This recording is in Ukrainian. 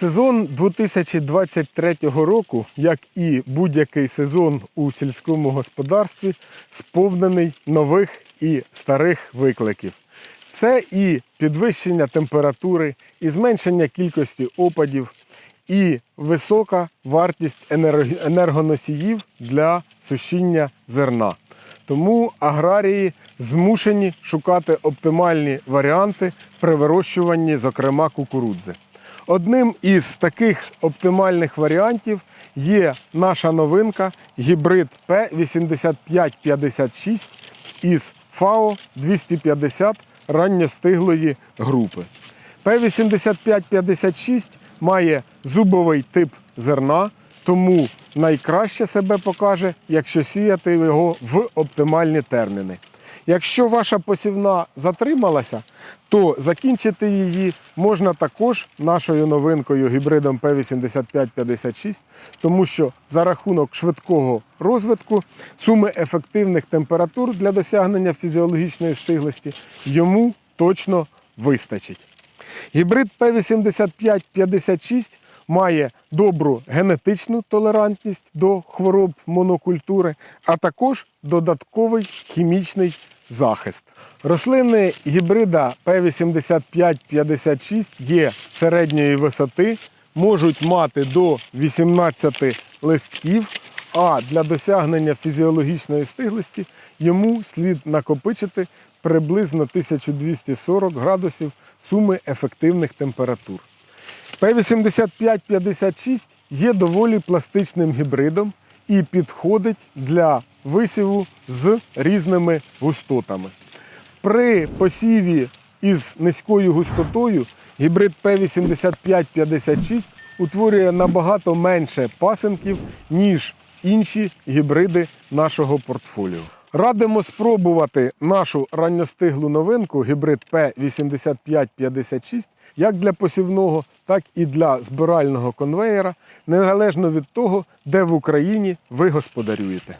Сезон 2023 року, як і будь-який сезон у сільському господарстві, сповнений нових і старих викликів. Це і підвищення температури, і зменшення кількості опадів, і висока вартість енергоносіїв для сушіння зерна. Тому аграрії змушені шукати оптимальні варіанти при вирощуванні, зокрема, кукурудзи. Одним із таких оптимальних варіантів є наша новинка гібрид P8556 із ФАО 250 ранньостиглої групи. P8556 має зубовий тип зерна, тому найкраще себе покаже, якщо сіяти його в оптимальні терміни. Якщо ваша посівна затрималася, то закінчити її можна також нашою новинкою гібридом P8556, тому що за рахунок швидкого розвитку суми ефективних температур для досягнення фізіологічної стиглості йому точно вистачить. Гібрид P8556 має добру генетичну толерантність до хвороб монокультури, а також додатковий хімічний захист. Рослини гібрида P8556 є середньої висоти, можуть мати до 18 листків, а для досягнення фізіологічної стиглості йому слід накопичити приблизно 1240 градусів суми ефективних температур. P8556 є доволі пластичним гібридом і підходить для висіву з різними густотами. При посіві із низькою густотою гібрид P8556 утворює набагато менше пасинків, ніж інші гібриди нашого портфоліо. Радимо спробувати нашу ранньостиглу новинку гібрид P8556 як для посівного, так і для збирального конвеєра, незалежно від того, де в Україні ви господарюєте.